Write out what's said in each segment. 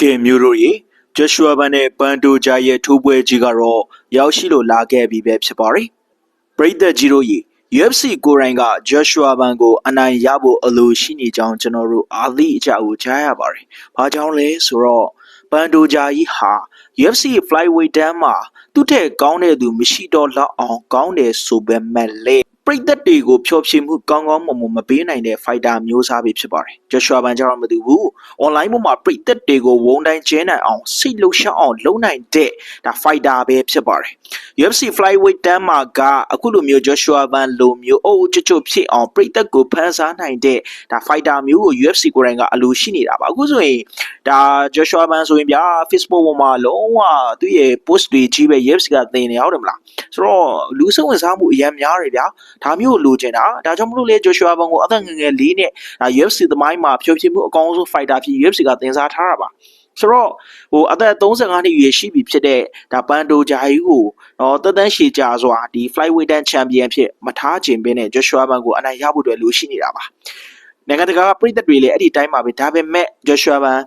ကဲမျိုးတို့ရေဂျော့ရှွာဘန်နဲ့ပန်တိုဂျာရဲ့ထိုးပွဲကြီးကတော့ရောက်ရှိလို့လာခဲ့ပြီပဲဖြစ်ပါတယ်ပရိသတ်ကြီးတို့ရေ UFC ကိုရိုင်းကဂျော့ရှွာဘန်ကိုအနိုင်ရဖို့အလိုရှိနေကြောင်းကျွန်တော်တို့အားသိအကြကိုကြားရပါတယ်။ဘာကြောင့်လဲဆိုတော့ပန်တိုဂျာကြီးဟာ UFC flyweight တန်းမှာသူ့ထက်ကောင်းတဲ့သူမရှိတော့လောက်အောင်ကောင်းတယ်ဆိုပေမဲ့ လေပရိသတ်တွေကိုဖျော်ဖြေမှုကောင်းကောင်းမွန်မွန်မပေးနိုင်တဲ့ဖိုက်တာမျိုးစားပဲဖြစ်ပါတယ်။ဂျော့ရှွာဘန်ကျတော့မသိဘူး။ online ပေါ်မှာပရိသတ်တွေကိုဝုန်းတိုင်းကျဲနိုင်အောင်စိတ်လှုပ်ရှားအောင်လုပ်နိုင်တဲ့ဒါဖိုက်တာပဲဖြစ်ပါတယ်။ UFC flyweight တန်းမှာကအခုလိုမျိုး Joshua Van လိုမျိုးအုပ်ချွတ်ချွတ်ဖြစ်အောင်ပရိသတ်ကိုဖန်ဆားနိုင်တဲ့ဒါ fighter မျိုးကို UFC ကိုယ်တိုင်ကအလိုရှိနေတာပါအခုဆိုရင်ဒါ Joshua Van ဆိုရင်ဗျာ Facebook ပေါ်မှာလုံးဝသူ့ရဲ့ post တွေကြီးပဲ UFC ကသင်နေဟုတ်တယ်မလားဆိုတော့လူစိတ်ဝင်စားမှုအများများတယ်ဗျာဒါမျိုးလိုချင်တာဒါကြောင့်မလို့လေ Joshua Van ကိုအသက်ငယ်ငယ်လေးနဲ့ဒါ UFC သမိုင်းမှာဖြိုးပြမှုအကောင်းဆုံး fighter ဖြစ် UFC ကသင်စားထားတာပါဆိုတော့ဟိုအသက်35နှစ်အရွယ်ရှိပြီဖြစ်တဲ့ဒါပန်တိုဂျာကြီးကိုတော့တသက်ရှည်ကြာစွာဒီ flyweight တန်း champion ဖြစ်မထားခြင်းပဲနဲ့ Joshua Ban ကိုအနိုင်ရဖို့အတွက်လိုရှိနေတာပါနိုင်ငံတကာကပြည်သက်တွေလည်းအဲ့ဒီတိုင်းမှာပဲဒါပေမဲ့ Joshua Ban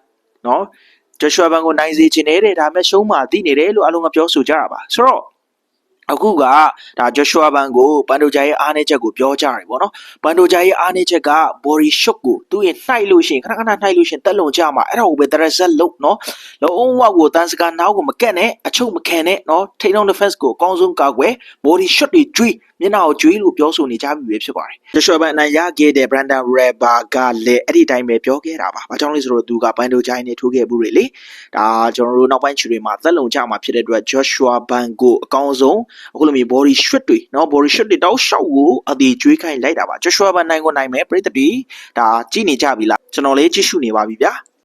နော် Joshua Ban ကိုနိုင်စေခြင်းနဲ့တဲ့ဒါပေမဲ့ရှုံးမှသိနေတယ်လို့အလုံးကပြောဆိုကြတာပါဆိုတော့ အခုကဒါ Joshua Ban ကိုပန်တိုဂျာရဲ့အားနည်းချက်ကိုပြောကြတယ်ပေါ့နော်ပန်တိုဂျာရဲ့အားနည်းချက်က body shock ကို သူ့ရဲ့နှိုက်လို့ရှိရင်ခဏခဏနှိုက်လို့ရှိရင်တက်လုံကြမှာအဲ့ဒါကိုပဲ threat လုတ်နော်လုံးဝကိုတန်းစကားနောက်ကိုမကက်နဲ့အချုပ်မခံနဲ့နော်ထိန်းအောင် defense ကိုအကောင်းဆုံးကာကွယ် body shot တွေကျွေးမျက်နှာကိုကျွေးလို့ပြောဆိုနေကြပြီပဲဖြစ်ပါတယ်။ Joshua Ban အနိုင်ရခဲ့တဲ့ Brandon Reba ကလည်းအဲ့ဒီတိုင်းပဲပြောခဲ့တာပါ။ဘာကြောင့်လဲဆိုတော့သူကဘန်ဒိုဂျိုင်းနဲ့ထိုးခဲ့ဘူးလေလေ။ဒါကျွန်တော်တို့နောက်ပိုင်းချူတွေမှာသက်လုံကြမှာဖြစ်တဲ့အတွက် Joshua Ban ကိုအကောင်းဆုံးအခုလိုမျိုး body shot တွေနော် body shot တွေတောက်လျှောက်ကိုအသေးကျွေးခိုင်းလိုက်တာပါ Joshua Ban နိုင်ကိုနိုင်မယ်ပြည်သက်တွေဒါကြည့်နေကြပြီလားကျွန်တော်လေးကြည့်ရှုနေပါပြီဗျာ။